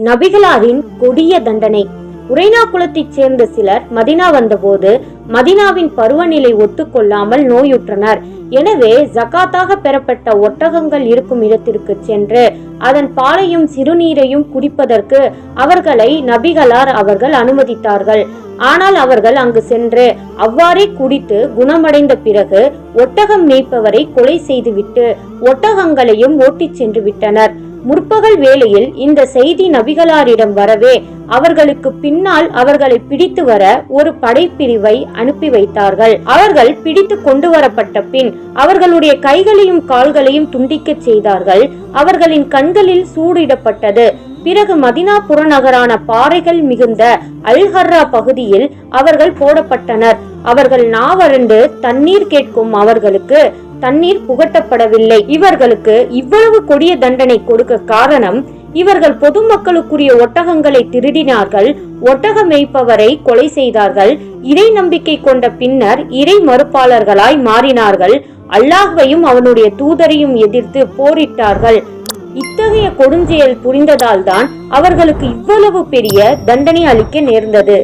நபிகளாரின் கொடிய தண்டனை. உரைனா குலத்தைச் சேர்ந்த சிலர் மதினா வந்தபோது மதினாவின் பருவநிலை ஒத்துக்கொள்ளாமல் நோயுற்றனர். எனவே ஜகாத்தாக பெறப்பட்ட ஒட்டகங்கள் இருக்கும் இடத்திற்கு சென்று அதன் பாலையும் சிறுநீரையும் குடிப்பதற்கு அவர்களை நபிகளார் அவர்கள் அனுமதித்தார்கள். ஆனால் அவர்கள் அங்கு சென்று அவ்வாறே குடித்து குணமடைந்த பிறகு ஒட்டகம் மேய்ப்பவரை கொலை செய்துவிட்டு ஒட்டகங்களையும் ஓட்டிச் சென்று விட்டனர் முற்பகல் வேளையில் இந்த செய்தி நபிகளாரிடம் வரவே அவர்களுக்கு பின்னால் அவர்களை பிடித்து வர ஒரு படைப்பிரிவை அனுப்பி வைத்தார்கள். அவர்கள் பிடித்து கொண்டு வரப்பட்ட பின் அவர்களுடைய கைகளையும் கால்களையும் துண்டிக்கச் செய்தார்கள். அவர்களின் கண்களில் சூடிடப்பட்டது. பிறகு மதினா புறநகரான பாறைகள் மிகுந்த அல்ஹர்ரா பகுதியில் அவர்கள் போடப்பட்டனர். அவர்கள் நாவறண்டு தண்ணீர் கேட்கும் அவர்களுக்கு தண்ணீர் புகட்டப்படவில்லை. இவர்களுக்கு இவ்வளவு கொடிய தண்டனை கொடுக்க காரணம் இவர்கள் பொதுமக்களுக்குரிய ஒட்டகங்களை திருடினார்கள் ஒட்டக மேய்ப்பவரை கொலை செய்தார்கள் இறை நம்பிக்கை கொண்ட பின்னர் இறை மறுப்பாளர்களாய் மாறினார்கள் அல்லாஹ்வையும் அவனுடைய தூதரையும் எதிர்த்து போரிட்டார்கள். இத்தகைய கொடுஞ்செயல் புரிந்ததால்தான் அவர்களுக்கு இவ்வளவு பெரிய தண்டனை அளிக்க நேர்ந்தது.